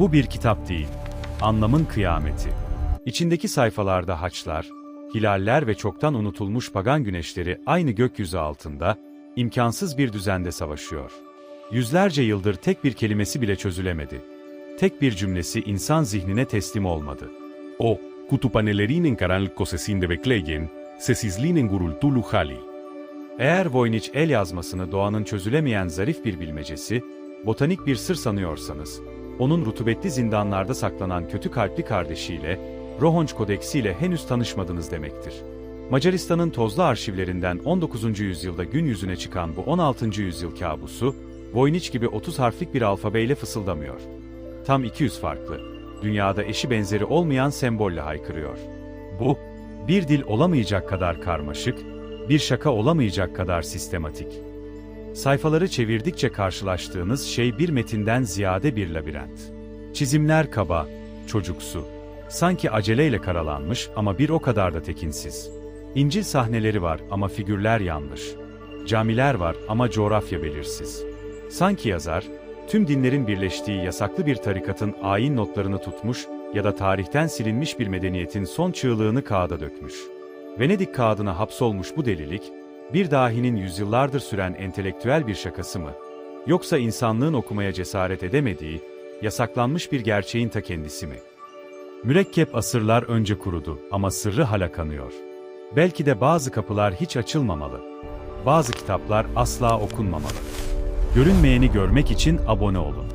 Bu bir kitap değil, anlamın kıyameti. İçindeki sayfalarda haçlar, hilaller ve çoktan unutulmuş pagan güneşleri aynı gökyüzü altında, imkansız bir düzende savaşıyor. Yüzlerce yıldır tek bir kelimesi bile çözülemedi. Tek bir cümlesi insan zihnine teslim olmadı. O, kutupanelerinin karanlık sesinde bekleyen, sessizliğinin gurultulu hali. Eğer Voynich el yazmasını doğanın çözülemeyen zarif bir bilmecesi, botanik bir sır sanıyorsanız, onun rutubetli zindanlarda saklanan kötü kalpli kardeşiyle, Rohonç Kodeksi ile henüz tanışmadınız demektir. Macaristan'ın tozlu arşivlerinden 19. yüzyılda gün yüzüne çıkan bu 16. yüzyıl kabusu, Voynich gibi 30 harflik bir alfabeyle fısıldamıyor. Tam 200 farklı, dünyada eşi benzeri olmayan sembolle haykırıyor. Bu, bir dil olamayacak kadar karmaşık, bir şaka olamayacak kadar sistematik. Sayfaları çevirdikçe karşılaştığınız şey bir metinden ziyade bir labirent. Çizimler kaba, çocuksu, sanki aceleyle karalanmış ama bir o kadar da tekinsiz. İncil sahneleri var ama figürler yanlış. Camiler var ama coğrafya belirsiz. Sanki yazar, tüm dinlerin birleştiği yasaklı bir tarikatın ayin notlarını tutmuş ya da tarihten silinmiş bir medeniyetin son çığlığını kağıda dökmüş. Venedik kağıdına hapsolmuş bu delilik, bir dahinin yüzyıllardır süren entelektüel bir şakası mı? Yoksa insanlığın okumaya cesaret edemediği, yasaklanmış bir gerçeğin ta kendisi mi? Mürekkep asırlar önce kurudu ama sırrı hala kanıyor. Belki de bazı kapılar hiç açılmamalı. Bazı kitaplar asla okunmamalı. Görünmeyeni görmek için abone olun.